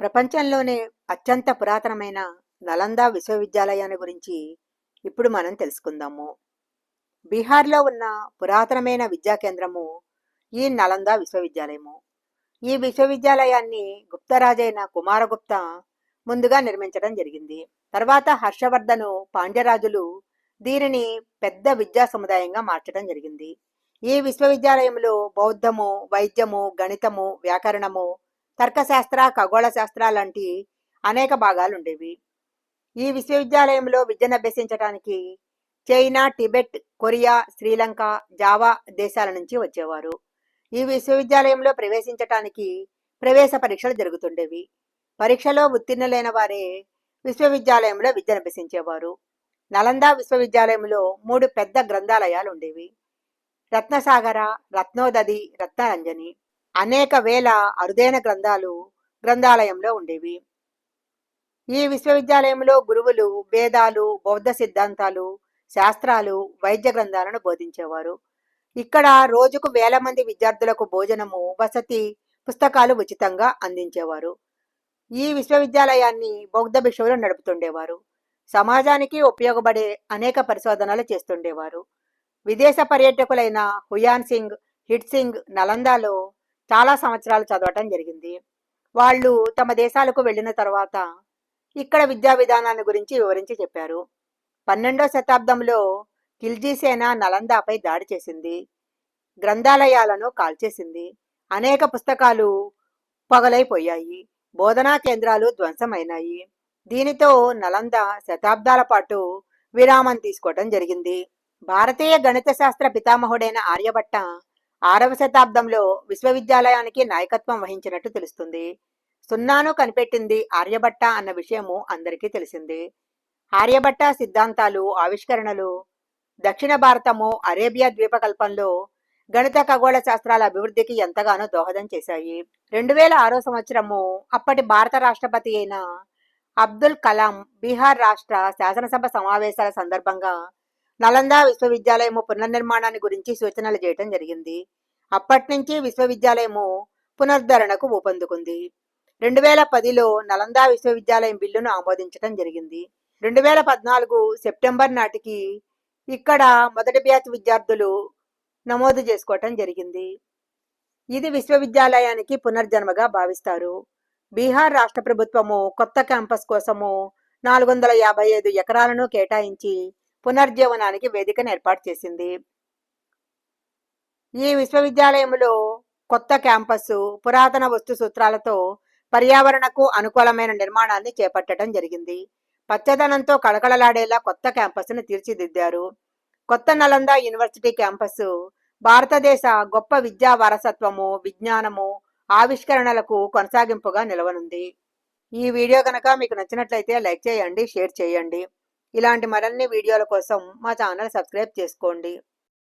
ప్రపంచంలోనే అత్యంత పురాతనమైన నలంద విశ్వవిద్యాలయాన్ని గురించి ఇప్పుడు మనం తెలుసుకుందాము. బీహార్లో ఉన్న పురాతనమైన విద్యా కేంద్రము ఈ నలంద విశ్వవిద్యాలయము. ఈ విశ్వవిద్యాలయాన్ని గుప్తరాజైన కుమారగుప్త ముందుగా నిర్మించడం జరిగింది. తర్వాత హర్షవర్ధను పాండ్యరాజులు దీనిని పెద్ద విద్యా సముదాయంగా మార్చడం జరిగింది. ఈ విశ్వవిద్యాలయంలో బౌద్ధము వైద్యము గణితము వ్యాకరణము తర్కశాస్త్ర ఖగోళ శాస్త్ర లాంటి అనేక భాగాలు ఉండేవి ఈ విశ్వవిద్యాలయంలో విద్యను అభ్యసించడానికి China Tibet Korea Sri Lanka Java దేశాల నుంచి వచ్చేవారు. ఈ విశ్వవిద్యాలయంలో ప్రవేశించటానికి ప్రవేశ పరీక్షలు జరుగుతుండేవి. పరీక్షలో ఉత్తీర్ణులైన వారే విశ్వవిద్యాలయంలో విద్యను అభ్యసించేవారు. నలంద విశ్వవిద్యాలయంలో మూడు పెద్ద గ్రంథాలయాలు ఉండేవి రత్నసాగర రత్నోదది రత్నరంజని. అనేక వేల అరుదైన గ్రంథాలు గ్రంథాలయంలో ఉండేవి. ఈ విశ్వవిద్యాలయంలో గురువులు వేదాలు బౌద్ధ సిద్ధాంతాలు శాస్త్రాలు వైద్య గ్రంథాలను బోధించేవారు. ఇక్కడ రోజుకు వేల మంది విద్యార్థులకు భోజనము వసతి పుస్తకాలు ఉచితంగా అందించేవారు. ఈ విశ్వవిద్యాలయాన్ని బౌద్ధ భిక్షువులు నడుపుతుండేవారు. సమాజానికి ఉపయోగపడే అనేక పరిశోధనలు చేస్తుండేవారు. విదేశ పర్యాటకులైన హుయాన్ సింగ్ హిట్ సింగ్ నలందాలో చాలా సంవత్సరాలు చదవటం జరిగింది. వాళ్ళు తమ దేశాలకు వెళ్ళిన తర్వాత ఇక్కడ విద్యా విధానాన్ని గురించి వివరించి చెప్పారు. పన్నెండో శతాబ్దంలో ఖిల్జీ సేన నలందాపై దాడి చేసింది. గ్రంథాలయాలను కాల్చేసింది. అనేక పుస్తకాలు పొగలైపోయాయి. బోధనా కేంద్రాలు ధ్వంసమైనాయి. దీనితో నలంద శతాబ్దాల పాటు విరామం తీసుకోవటం జరిగింది. భారతీయ గణిత శాస్త్ర పితామహుడైన ఆర్యభట్ట ఆరవ శతాబ్దంలో విశ్వవిద్యాలయానికి నాయకత్వం వహించినట్టు తెలుస్తుంది. సున్నాను కనిపెట్టింది ఆర్యభట్ట అన్న విషయము అందరికీ తెలిసింది. ఆర్యభట్ట సిద్ధాంతాలు ఆవిష్కరణలు దక్షిణ భారతము అరేబియా ద్వీపకల్పంలో గణిత ఖగోళ శాస్త్రాల అభివృద్ధికి ఎంతగానో దోహదం చేశాయి. రెండు వేల ఆరో సంవత్సరము అప్పటి భారత రాష్ట్రపతి అయిన అబ్దుల్ కలాం బీహార్ రాష్ట్ర శాసనసభ సమావేశాల సందర్భంగా నలంద విశ్వవిద్యాలయము పునర్నిర్మాణాన్ని గురించి సూచనలు చేయటం జరిగింది. అప్పటి నుంచి విశ్వవిద్యాలయము పునరుద్ధరణకు ఊపందుకుంది. రెండు వేల పదిలో నలంద విశ్వవిద్యాలయం బిల్లును ఆమోదించడం జరిగింది. రెండు వేల పద్నాలుగు సెప్టెంబర్ నాటికి ఇక్కడ మొదటి బ్యాచ్ విద్యార్థులు నమోదు చేసుకోవటం జరిగింది. ఇది విశ్వవిద్యాలయానికి పునర్జన్మగా భావిస్తారు. బీహార్ రాష్ట్ర ప్రభుత్వము కొత్త క్యాంపస్ కోసము నాలుగు వందల యాభై ఐదు ఎకరాలను కేటాయించి పునర్జీవనానికి వేదికను ఏర్పాటు చేసింది. ఈ విశ్వవిద్యాలయంలో కొత్త క్యాంపస్ పురాతన వస్తు సూత్రాలతో పర్యావరణకు అనుకూలమైన నిర్మాణాన్ని చేపట్టడం జరిగింది. పచ్చదనంతో కళకళలాడేలా కొత్త క్యాంపస్ను తీర్చిదిద్దారు. కొత్త నలంద యూనివర్సిటీ క్యాంపస్ భారతదేశ గొప్ప విద్యా వారసత్వము విజ్ఞానము ఆవిష్కరణలకు కొనసాగింపుగా నిలవనుంది. ఈ వీడియో కనుక మీకు నచ్చినట్లయితే లైక్ చేయండి షేర్ చేయండి. ఇలాంటి మరిన్ని వీడియోల కోసం మా ఛానల్ సబ్స్క్రైబ్ చేసుకోండి.